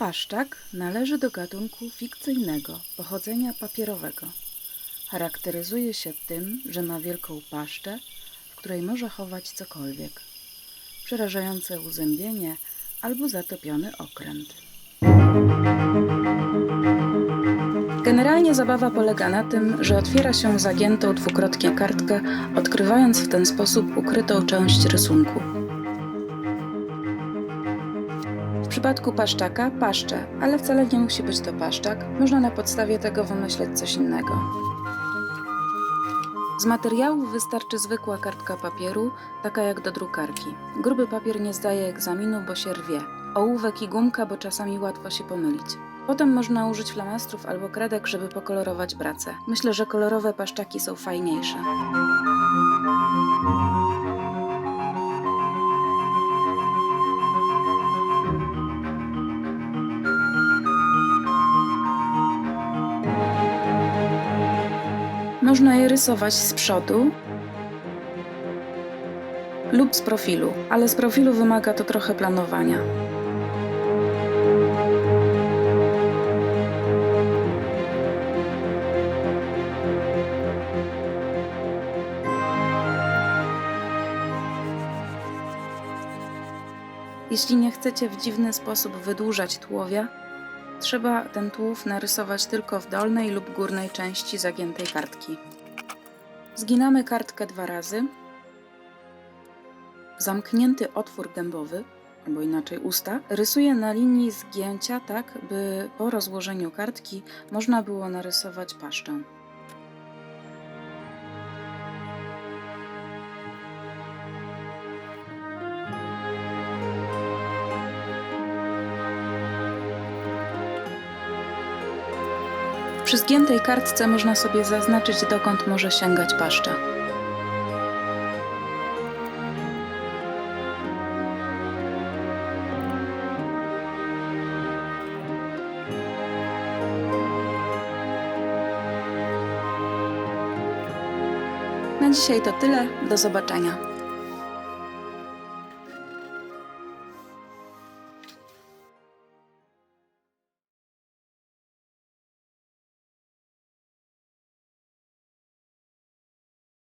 Paszczak należy do gatunku fikcyjnego pochodzenia papierowego. Charakteryzuje się tym, że ma wielką paszczę, w której może chować cokolwiek. Przerażające uzębienie albo zatopiony okręt. Generalnie zabawa polega na tym, że otwiera się zagiętą dwukrotnie kartkę, odkrywając w ten sposób ukrytą część rysunku. Przypadku paszczaka paszcze, ale wcale nie musi być to paszczak. Można na podstawie tego wymyśleć coś innego. Z materiałów wystarczy zwykła kartka papieru, taka jak do drukarki. Gruby papier nie zdaje egzaminu, bo się rwie. Ołówek i gumka, bo czasami łatwo się pomylić. Potem można użyć flamastrów albo kredek, żeby pokolorować pracę. Myślę, że kolorowe paszczaki są fajniejsze. Można je rysować z przodu lub z profilu, ale z profilu wymaga to trochę planowania. Jeśli nie chcecie w dziwny sposób wydłużać tułowia, trzeba ten tułów narysować tylko w dolnej lub górnej części zagiętej kartki. Zginamy kartkę dwa razy. Zamknięty otwór gębowy, albo inaczej usta, rysuję na linii zgięcia tak, by po rozłożeniu kartki można było narysować paszczę. Przy zgiętej kartce można sobie zaznaczyć, dokąd może sięgać paszcza. Na dzisiaj to tyle. Do zobaczenia.